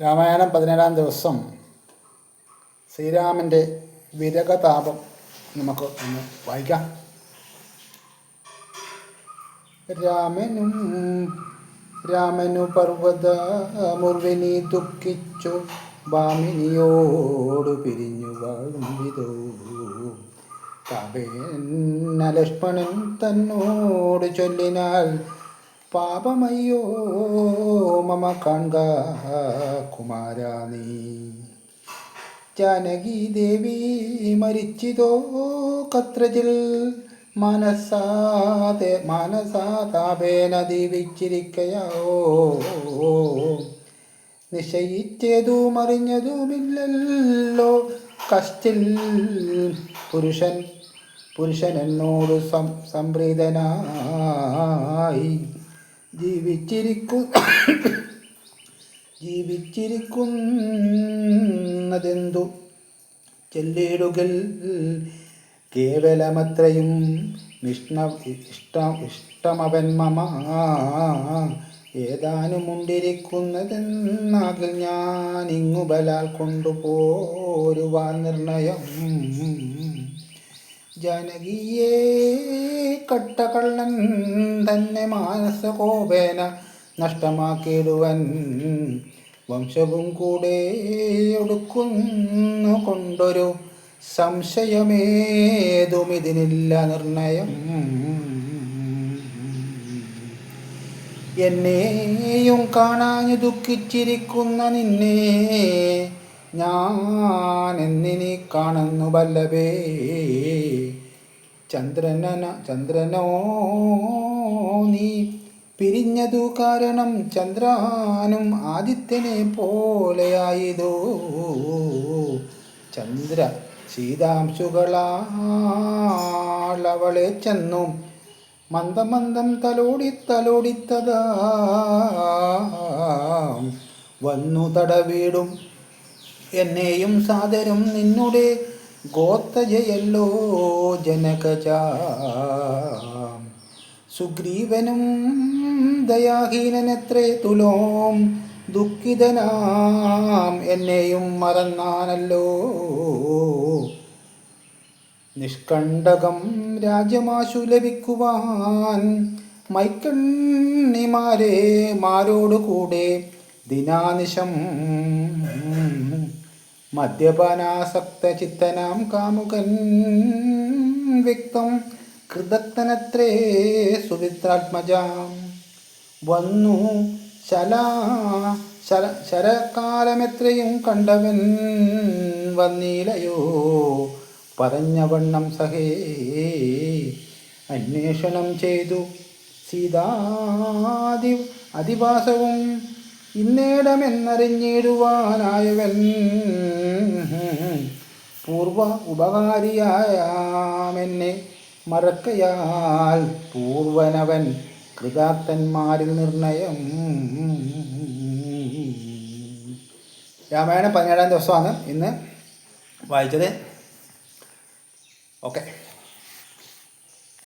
രാമായണം പതിനേഴാം ദിവസം ശ്രീരാമന്റെ വിരകതാപം നമുക്ക് ഒന്ന് വായിക്കാം. രാമനും രാമനു പർവത മുർവിനി ദുഃഖിച്ചു. ഭാമിനിയോട് പിരിഞ്ഞു വാഴും വിതോ തപേന ലക്ഷ്മണൻ തന്നോട് ചൊല്ലിനാൽ പാപമയ്യോ മമ കാൺക കുമാരാനീ ജാനകി ദേവി മരിച്ചിതോ കത്രജിൽ? മനസാതെ മനസാതാപേന ദീപിച്ചിരിക്കയോ നിശ്ചയിച്ചതും അറിഞ്ഞതുമില്ലല്ലോ കഷ്ടിൽ പുരുഷൻ പുരുഷൻ എന്നോട് സം സംപ്രീതനായി. ജീവിച്ചിരിക്കു ജീവിച്ചിരിക്കുന്നതെന്തു? ചെല്ലിടുകൽ കേവലമത്രയും ഇഷ്ട ഇഷ്ടം ഇഷ്ടമവൻ മമ. ഏതാനും ഉണ്ടിരിക്കുന്നതെന്നാകിൽ ബലാൽ കൊണ്ടുപോരുവാൻ നിർണയം. ജാനകിയെ കട്ടകള്ളൻ തന്നെ മാനസകോപേന നഷ്ടമാക്കിയിടുവൻ വംശവും കൂടെ ഒടുക്കുന്നു കൊണ്ടൊരു സംശയമേതും ഇതിനില്ല നിർണയം. എന്നെയും കാണാഞ്ഞു ദുഃഖിച്ചിരിക്കുന്ന നിന്നെ ഞാൻ എന്നിനി കാണുന്നു വല്ലഭേ. ചന്ദ്രനന ചന്ദ്രനോ നീ പിരിഞ്ഞതു കാരണം ചന്ദ്രാനും ആദിത്യനെ പോലെയായതോ. ചന്ദ്ര ശീതാംശുകളാളവളെ ചെന്നു മന്ദമന്ദം മന്ദം തലോടി തലോടിത്തതാ. വന്നു തടവീടും എന്നെയും സാദരം നിന്നുടെ ഗോത്തജയല്ലോ ജനകച സുഗ്രീവനും ദയാഹീനനെത്രേ തുലോം ദുഃഖിതനാം എന്നെയും മറന്നാനല്ലോ. നിഷ്കണ്ടകം രാജ്യമാശു ലഭിക്കുവാൻ മൈക്കണ്ണിമാരെ മാരോടുകൂടെ ദിനാനിശം. മദ്യപാനാസക്ത ചിത്തനാം കാമുകൻ വ്യക്തം. കൃതത്തനത്രേ സുവിത്രാത്മജാം വന്നു ശലാ ശര ശരകാലമെത്രയും കണ്ടവൻ വന്നീലയോ? പറഞ്ഞവണ്ണം സഹേ അന്വേഷണം ചെയ്തു. സീതാദി അധിവാസവും ഇന്നേടമെന്നറിഞ്ഞിടുവാനായവൻ പൂർവ ഉപകാരിയായാമെന്നെ മറക്കയാൽ പൂർവനവൻ കൃതാർത്ഥന്മാരിൽ നിർണയം. രാമായണം പതിനേഴാം ദിവസമാണ് ഇന്ന് വായിച്ചത്. ഓക്കെ.